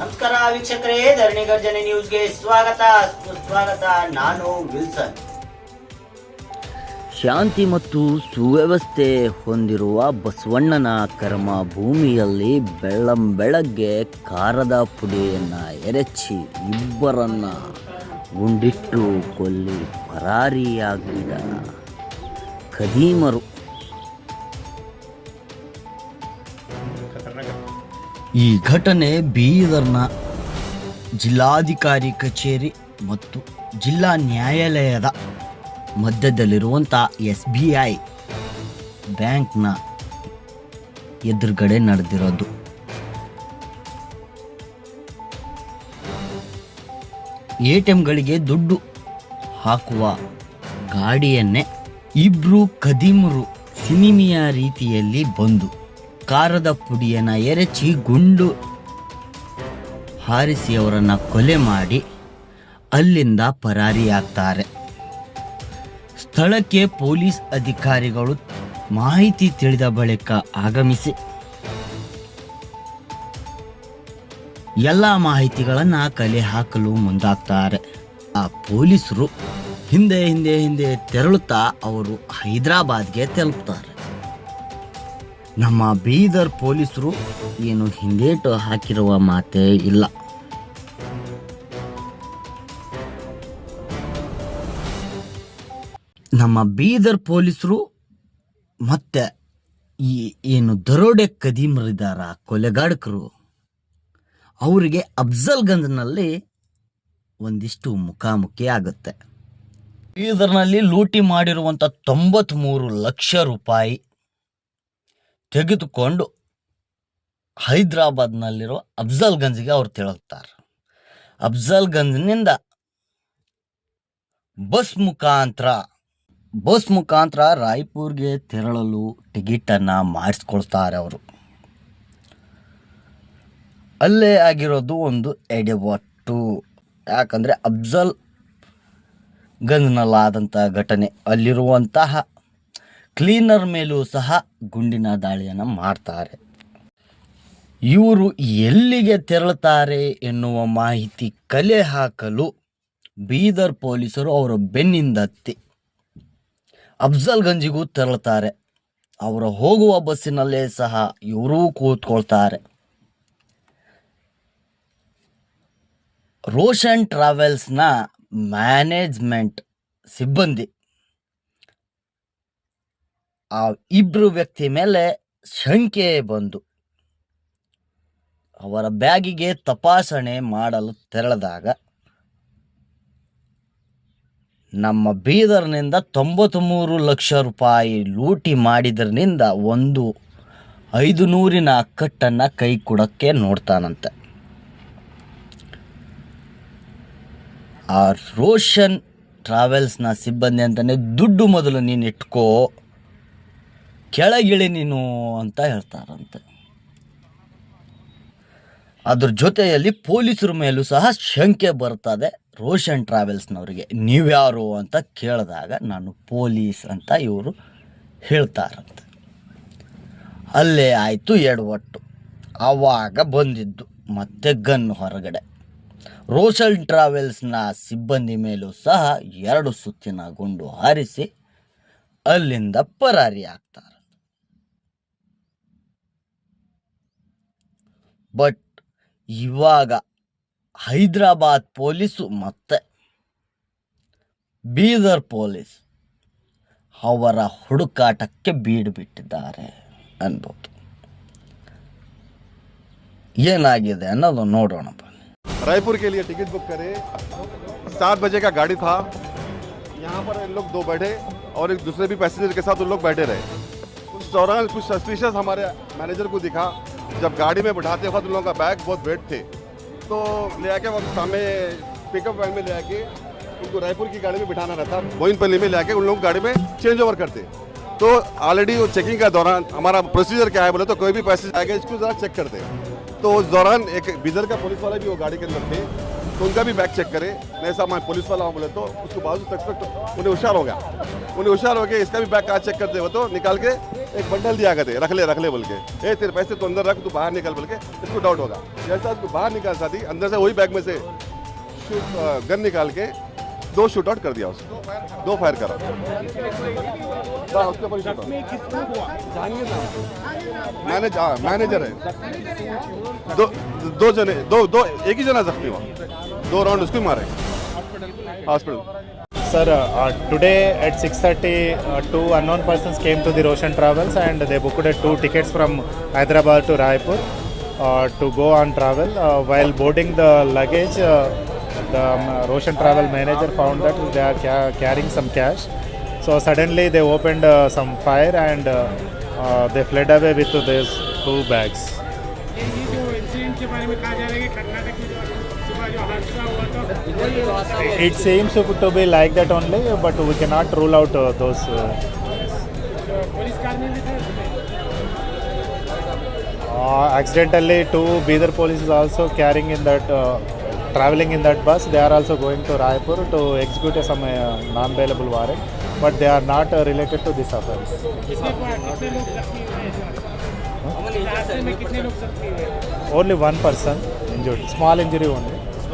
ನಮಸ್ಕಾರ ವೀಕ್ಷಕರೇ, ಧರಣಿ ಗರ್ಜನೆ ನ್ಯೂಸ್ಗೆ ಸ್ವಾಗತ. ಸುಸ್ವಾಗತ ನಾನು ವಿಲ್ಸನ್. ಶಾಂತಿ ಮತ್ತು ಸುವ್ಯವಸ್ಥೆ ಹೊಂದಿರುವ ಬಸವಣ್ಣನ ಕರ್ಮ ಭೂಮಿಯಲ್ಲಿ ಬೆಳ್ಳಂ ಬೆಳಗ್ಗೆ ಕಾರದ ಪುಡಿಯನ್ನು ಎರಚಿ ಇಬ್ಬರನ್ನ ಗುಂಡಿಟ್ಟು ಕೊಲ್ಲಿ ಪರಾರಿಯಾಗಿದ ಖದೀಮರು ಈ ಘಟನೆ ಬೀದರ್ನ ಜಿಲ್ಲಾಧಿಕಾರಿ ಕಚೇರಿ ಮತ್ತು ಜಿಲ್ಲಾ ನ್ಯಾಯಾಲಯದ ಮಧ್ಯದಲ್ಲಿರುವಂಥ ಎಸ್ ಬಿ ಐ ಬ್ಯಾಂಕ್ನ ಎದುರುಗಡೆ ನಡೆದಿರೋದು. ಎ ಟಿ ಎಂಗಳಿಗೆ ದುಡ್ಡು ಹಾಕುವ ಗಾಡಿಯನ್ನೇ ಇಬ್ರು ಕದೀಮರು ಸಿನಿಮಿಯ ರೀತಿಯಲ್ಲಿ ಬಂದು ಕಾರದ ಪುಡಿಯನ್ನು ಎರಚಿ ಗುಂಡು ಹಾರಿಸಿ ಅವರನ್ನು ಕೊಲೆ ಮಾಡಿ ಅಲ್ಲಿಂದ ಪರಾರಿಯಾಗ್ತಾರೆ. ಸ್ಥಳಕ್ಕೆ ಪೊಲೀಸ್ ಅಧಿಕಾರಿಗಳು ಮಾಹಿತಿ ತಿಳಿದ ಬಳಿಕ ಆಗಮಿಸಿ. ಎಲ್ಲ ಮಾಹಿತಿಗಳನ್ನು ಕಲೆ ಹಾಕಲು ಮುಂದಾಗ್ತಾರೆ. ಆ ಪೊಲೀಸರು ಹಿಂದೆ ಹಿಂದೆ ಹಿಂದೆ ತೆರಳುತ್ತಾ ಅವರು ಹೈದರಾಬಾದ್ಗೆ ತಲುಪ್ತಾರೆ. ನಮ್ಮ ಬೀದರ್ ಪೊಲೀಸರು ಏನು ಹಿಂದೇಟು ಹಾಕಿರುವ ಮಾತೇ ಇಲ್ಲ. ನಮ್ಮ ಬೀದರ್ ಪೊಲೀಸರು ಮತ್ತೆ ಈ ಏನು ದರೋಡೆ ಕದೀಮರಿದಾರ ಕೊಲೆಗಾಡಕರು, ಅವರಿಗೆ ಅಫ್ಜಲ್ಗಂಜ್ನಲ್ಲಿ ಒಂದಿಷ್ಟು ಮುಖಾಮುಖಿ ಆಗುತ್ತೆ. ಬೀದರ್ನಲ್ಲಿ ಲೂಟಿ ಮಾಡಿರುವಂಥ ತೊಂಬತ್ತ್ಮೂರು ಲಕ್ಷ ರೂಪಾಯಿ ತೆಗೆದುಕೊಂಡು ಹೈದರಾಬಾದ್ನಲ್ಲಿರೋ ಅಫ್ಜಲ್ಗಂಜ್ಗೆ ಅವ್ರು ತೆರಳುತ್ತಾರೆ. ಅಫ್ಜಲ್ಗಂಜ್ನಿಂದ ಬಸ್ ಮುಖಾಂತರ ಬಸ್ ಮುಖಾಂತರ ರಾಯ್ಪುರ್ಗೆ ತೆರಳಲು ಟಿಕೆಟನ್ನು ಮಾಡಿಸ್ಕೊಳ್ತಾರೆ ಅವರು. ಅಲ್ಲೇ ಆಗಿರೋದು ಒಂದು ಎಡೆಬಟ್ಟು ಯಾಕಂದರೆ ಅಫ್ಜಲ್ ಗಂಜ್ನಲ್ಲಾದಂಥ ಘಟನೆ ಅಲ್ಲಿರುವಂತಹ ಕ್ಲೀನರ್ ಮೇಲೂ ಸಹ ಗುಂಡಿನ ದಾಳಿಯನ್ನು ಮಾಡ್ತಾರೆ. ಇವರು ಎಲ್ಲಿಗೆ ತೆರಳುತ್ತಾರೆ ಎನ್ನುವ ಮಾಹಿತಿ ಕಲೆ ಹಾಕಲು ಬೀದರ್ ಪೊಲೀಸರು ಅವರ ಬೆನ್ನಿಂದತ್ತಿ ಅಫ್ಜಲ್ಗಂಜಿಗೂ ತೆರಳುತ್ತಾರೆ ಅವರ ಹೋಗುವ ಬಸ್ಸಿನಲ್ಲೇ ಸಹ ಇವರೂ ಕೂತ್ಕೊಳ್ತಾರೆ. ರೋಷನ್ ಟ್ರಾವೆಲ್ಸ್ನ ಮ್ಯಾನೇಜ್ಮೆಂಟ್ ಸಿಬ್ಬಂದಿ ಆ ಇಬ್ರು ವ್ಯಕ್ತಿ ಮೇಲೆ ಶಂಕೆ ಬಂದು ಅವರ ಬ್ಯಾಗಿಗೆ ತಪಾಸಣೆ ಮಾಡಲು ತೆರಳಿದಾಗ ನಮ್ಮ ಬೀದರ್ನಿಂದ ತೊಂಬತ್ತ್ಮೂರು ಲಕ್ಷ ರೂಪಾಯಿ ಲೂಟಿ ಮಾಡಿದ್ರನಿಂದ ಒಂದು ಐದು ನೂರಿನ ಕಟ್ಟನ್ನು ಕೈ ಕೊಡೋಕ್ಕೆ ನೋಡ್ತಾನಂತೆ. ಆ ರೋಷನ್ ಟ್ರಾವೆಲ್ಸ್ನ ಸಿಬ್ಬಂದಿ ಅಂತಲೇ ದುಡ್ಡು ಮೊದಲು ನೀನು ಇಟ್ಕೋ. ಕೆಳಗಿಳಿ ನೀನು ಅಂತ ಹೇಳ್ತಾರಂತೆ. ಅದ್ರ ಜೊತೆಯಲ್ಲಿ ಪೊಲೀಸರ ಮೇಲೂ ಸಹ ಶಂಕೆ ಬರ್ತದೆ ರೋಷನ್ ಟ್ರಾವೆಲ್ಸ್ನವರಿಗೆ. ನೀವ್ಯಾರು ಅಂತ ಕೇಳಿದಾಗ ನಾನು ಪೊಲೀಸ್ ಅಂತ ಇವರು ಹೇಳ್ತಾರಂತೆ. ಅಲ್ಲೇ ಆಯಿತು ಎಡವಟ್ಟು. ಆವಾಗ ಬಂದಿದ್ದು ಮತ್ತೆ ಗನ್ ಹೊರಗಡೆ. ರೋಷನ್ ಟ್ರಾವೆಲ್ಸ್ನ ಸಿಬ್ಬಂದಿ ಮೇಲೂ ಸಹ ಎರಡು ಸುತ್ತಿನ ಗುಂಡು ಹಾರಿಸಿ ಅಲ್ಲಿಂದ ಪರಾರಿ ಆಗ್ತಾರೆ. ಬಟ್ ಇವಾಗ ಹೈದರಾಬಾದ್ ಪೊಲೀಸು ಮತ್ತೆ ಬೀದರ್ ಪೊಲೀಸ್ ಅವರ ಹುಡುಕಾಟಕ್ಕೆ ಬೀಡು ಬಿಟ್ಟಿದ್ದಾರೆ ಅನ್ಬೋದು ಏನಾಗಿದೆ ಅನ್ನೋದು ನೋಡೋಣ ಬನ್ನಿ रायपुर के लिए टिकट बुक करे सात बजे का गाड़ी था यहाँ पर इन लोग दो बैठे और एक दूसरे भी पैसेंजर के साथ उन लोग बैठे रहे उस दौरान कुछ सस्पिशियस हमारे मैनेजर को दिखा जब गाड़ी में बैठाते वक्त उन लोगों का बैग बहुत वेट थे तो ले आके वक्त सामने पिकअप वैन में ले आके उनको रायपुर की गाड़ी में बिठाना रहता। मोइनपल्ली में ले आके उन लोग गाड़ी में चेंज ओवर करते। तो ऑलरेडी वो चेकिंग का दौरान हमारा प्रोसीजर क्या है बोले तो कोई भी पैसेंजर आएगा, इसको ज़रा चेक करते तो उस दौरान एक बिदर का पुलिस वाला भी वो गाड़ी के अंदर थे तो उनका भी बैग चेक करे। नहीं साहब मैं पुलिस वाला हूँ बोले तो उसको बाजू सस्पेक्ट उन्हें होशियार हो गया। उन्हें होशियार हो गया, इसका भी बैग कहाँ चेक करते हो तो निकाल के एक बंडल दिया करते रख ले रख ले बोल के। ए तेरे पैसे तो अंदर रख तू बाहर निकल बोल के इसको डाउट होगा। जैसा उसको बाहर निकाल साथी अंदर से वही बैग में से गन निकाल के दो शूट आउट कर दिया उसको। दो फायर करा। उसके ऊपर shoot मैनेज हाँ, मैनेजर है। दो दो जने दो दो एक ही जना जख्मी हुआ। दो राउंड उसको मारे। Hospital Sir, uh, uh, today at 6:30, uh, two unknown persons came to the Roshan Travels and they booked uh, two tickets from Hyderabad to Raipur uh, to go on travel. Uh, while boarding the luggage, the um, Roshan Travel manager found that they are ca- carrying some cash. So suddenly they opened some fire and they fled away with these two bags. It seems to be like that only, but we cannot rule out uh, those. Uh, uh, accidentally, two Bidar police is also carrying in that, uh, traveling in that bus. They are also going to Raipur to execute some uh, non-bailable warrant, but they are not uh, related to this offense. Huh? Only one person injured, small injury only.